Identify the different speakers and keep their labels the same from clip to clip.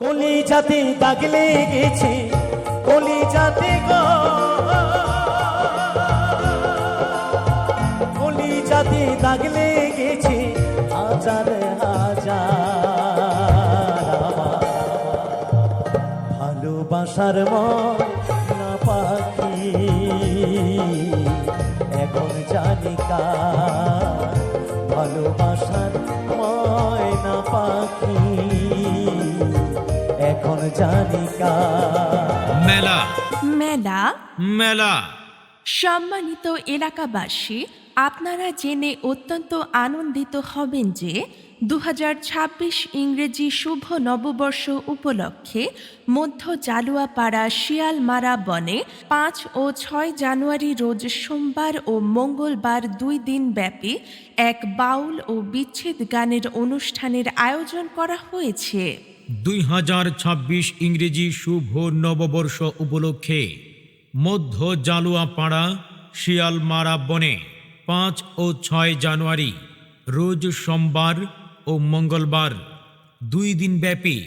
Speaker 1: কলি জাতি দাগ লেগেছে কলি জাতি কলি জাতি দাগ লেগেছে, হাজার হাজার ভালোবাসার মনা পাখি, এখন জানি কার ভালোবাসার এখন জানি কার।
Speaker 2: মেলা।
Speaker 3: মেলা?
Speaker 2: মেলা।
Speaker 3: সম্মানিত এলাকাবাসী আপনারা জেনে অত্যন্ত আনন্দিত হবেন যে দু হাজার ছাব্বিশ ইংরেজি শুভ নববর্ষ উপলক্ষে মধ্য জালুয়াপাড়া শিয়ালমারা বনে পাঁচ ও ছয় জানুয়ারি রোজ সোমবার ও মঙ্গলবার দুই দিন ব্যাপী এক বাউল ও বিচ্ছেদ গানের অনুষ্ঠানের আয়োজন করা হয়েছে।
Speaker 2: দুই হাজার ছাব্বিশ ইংরেজি শুভ নববর্ষ উপলক্ষে মধ্য জালুয়াপাড়া শিয়ালমারা বনে পাঁচ ও ছয় জানুয়ারি, রোজ সোমবার ও মঙ্গলবার দুই দিন ব্যাপী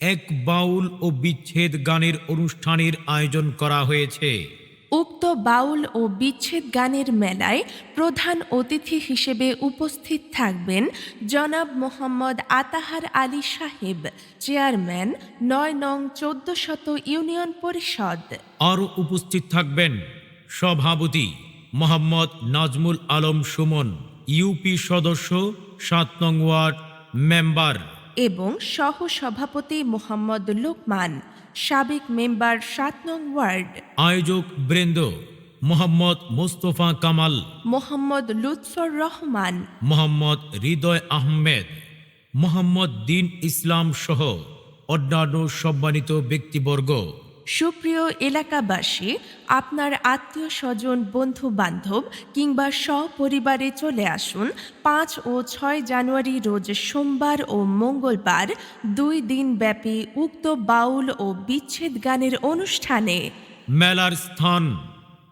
Speaker 2: এক বাউল ও বিচ্ছেদ গানের অনুষ্ঠানের আয়োজন করা হয়েছে।
Speaker 3: উক্ত বাউল ও বিচ্ছেদ গানের মেলায় প্রধান অতিথি হিসেবে উপস্থিত থাকবেন জনাব মোহাম্মদ আতাহার আলী সাহেব চেয়ারম্যান নয় নং চোদ্দ শত ইউনিয়ন পরিষদ।
Speaker 2: আরও উপস্থিত থাকবেন সভাপতি মোহাম্মদ নাজমুল আলম সুমন ইউপি সদস্য সাত নং ওয়ার্ড মেম্বার।
Speaker 3: এবং সহ সভাপতি মোহাম্মদ লোকমান। সাবেক মেম্বার সাত নং ওয়ার্ড।
Speaker 2: আয়োজক বৃন্দ মোহাম্মদ মোস্তফা কামাল।
Speaker 3: মোহাম্মদ লুৎফর রহমান।
Speaker 2: মোহাম্মদ হৃদয় আহমেদ। মোহাম্মদ দিন ইসলাম সহ অন্যান্য সম্মানিত ব্যক্তিবর্গ।
Speaker 3: সুপ্রিয় এলাকাবাসী আপনার আত্মীয় স্বজন বন্ধু বান্ধব কিংবা সপরিবারে চলে আসুন পাঁচ ও ছয় জানুয়ারি রোজ সোমবার ও মঙ্গলবার দুই দিন ব্যাপী উক্ত বাউল ও বিচ্ছেদ গানের অনুষ্ঠানে।
Speaker 2: মেলার স্থান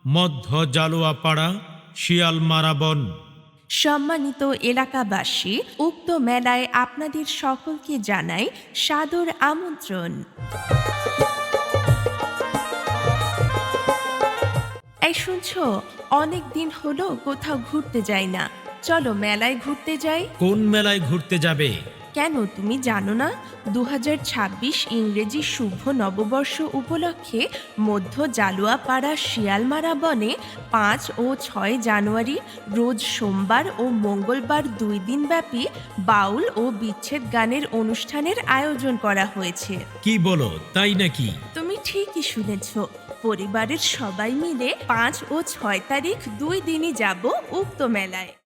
Speaker 2: মধ্য জালুয়াপাড়া শিয়ালমারা বন
Speaker 3: সম্মানিত এলাকাবাসী উক্ত মেলায় আপনাদের সকলকে জানাই সাদর আমন্ত্রণ। এই শুনছো? অনেক দিন হলো কোথাও ঘুরতে যাই না। চলো মেলায় ঘুরতে যাই।
Speaker 2: কোন মেলায় ঘুরতে যাবে?
Speaker 3: কেন তুমি জানো না? দু ইংরেজি শুভ নববর্ষ উপলক্ষে মধ্য জালুয়াপাড়া শিয়ালমারা বনে পাঁচ ও ছয় জানুয়ারি রোজ সোমবার ও মঙ্গলবার দুই দিন ব্যাপী বাউল ও বিচ্ছেদ গানের অনুষ্ঠানের আয়োজন করা হয়েছে।
Speaker 2: কি বলো তাই নাকি?
Speaker 3: তুমি ঠিকই শুনেছ। পরিবারের সবাই মিলে পাঁচ ও ছয় তারিখ দুই দিনই যাব উক্ত মেলায়।